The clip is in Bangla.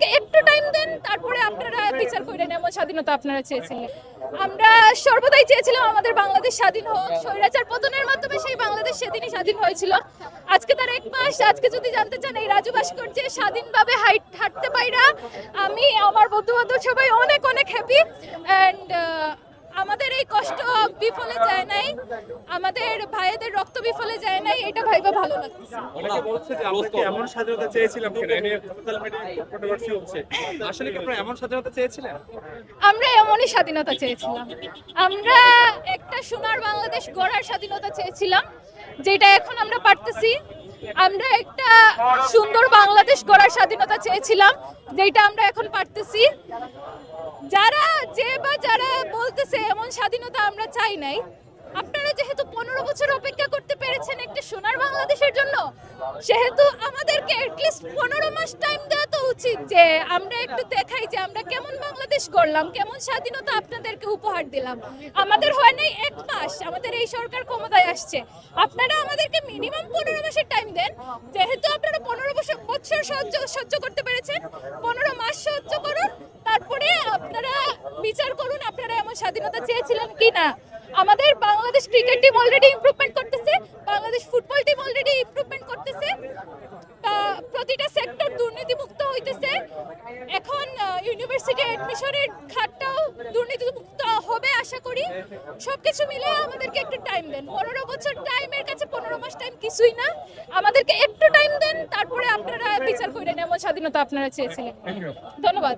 আমাদেরকে একটু টাইম দেন, তারপরে আপনারা বিচার করে নেব স্বাধীনতা আপনারা চেয়েছিলেন। আমরা সর্বদাই চেয়েছিলাম আমাদের বাংলাদেশ স্বাধীন হোক, স্বৈরাচার পতনের মাধ্যমে সেই বাংলাদেশ সেদিনই স্বাধীন হয়েছিল। আজকে তার এক মাস, আজকে যদি জানতে চান, এই রাজু করছে স্বাধীনভাবে হাইট হাঁটতে পাইরা আমি, আমার বন্ধু বান্ধব সবাই অনেক অনেক হ্যাপি অ্যান্ড বিফলে যায় নাই আমাদের ভাইদের রক্ত বিফলে যায় নাই এটা ভাইবা ভালো লাগছে। অনেকে বলছে যে আমরা কি এমন স্বাধীনতা চেয়েছিলাম কিনা? সোশ্যাল মিডিয়ায় কন্ট্রোভার্সি হচ্ছে। আসলে কি আপনারা এমন স্বাধীনতা চেয়েছিলেন? আমরা এমনই স্বাধীনতা চেয়েছিলাম। আমরা একটা সোনার বাংলাদেশ গড়ার স্বাধীনতা চেয়েছিলাম যেটা এখন আমরা পারতেছি। আমরা একটা সুন্দর বাংলাদেশ গড়ার স্বাধীনতা চেয়েছিলাম যেটা আমরা এখন পারতেছি। যারা যে বা স্বাধীনতা আমরা চাই নাই। আপনারা যেহেতু পনেরো বছর অপেক্ষা করতে পেরেছেন একটা সোনার বাংলাদেশের জন্য, সেহেতু আমাদেরকে পনেরো মাস টাইম দেওয়া তো উচিত যে আমরা একটু দেখাই যে আমরা কেমন বাংলাদেশ গড়লাম, কেমন স্বাধীনতা আপনাদেরকে উপহার দিলাম। আমাদের হয় নাই এক মাস, আমাদের এই সরকার ক্ষমতায় আসছে। আপনারা আমাদেরকে মিনিমাম পনেরো মাসের টাইম দেন। যেহেতু আপনারা পনেরো বছর সহ্য সহ্য করতে পেরেছেন, পনেরো মাস সহ্য করুন, তারপরে আপনারা এমন স্বাধীনতা চেয়েছিলেন কি না আমাদের Bangladesh cricket team already improvement করতেছে, Bangladesh football team already improvement করতেছে। প্রতিটা সেক্টর দুর্নীতিমুক্ত হইতেছে। এখন ইউনিভার্সিটি অ্যাডমিশনের খাতটাও দুর্নীতিমুক্ত হবে আশা করি। সবকিছু মিলে আমাদেরকে একটু টাইম দেন। পনেরো বছর টাইমের কাছে পনেরো মাস টাইম কিছুই না। আমাদেরকে একটু টাইম দেন, তারপরে আপনারা বিচার করে এমন স্বাধীনতা আপনারা চেয়েছিলেন। ধন্যবাদ।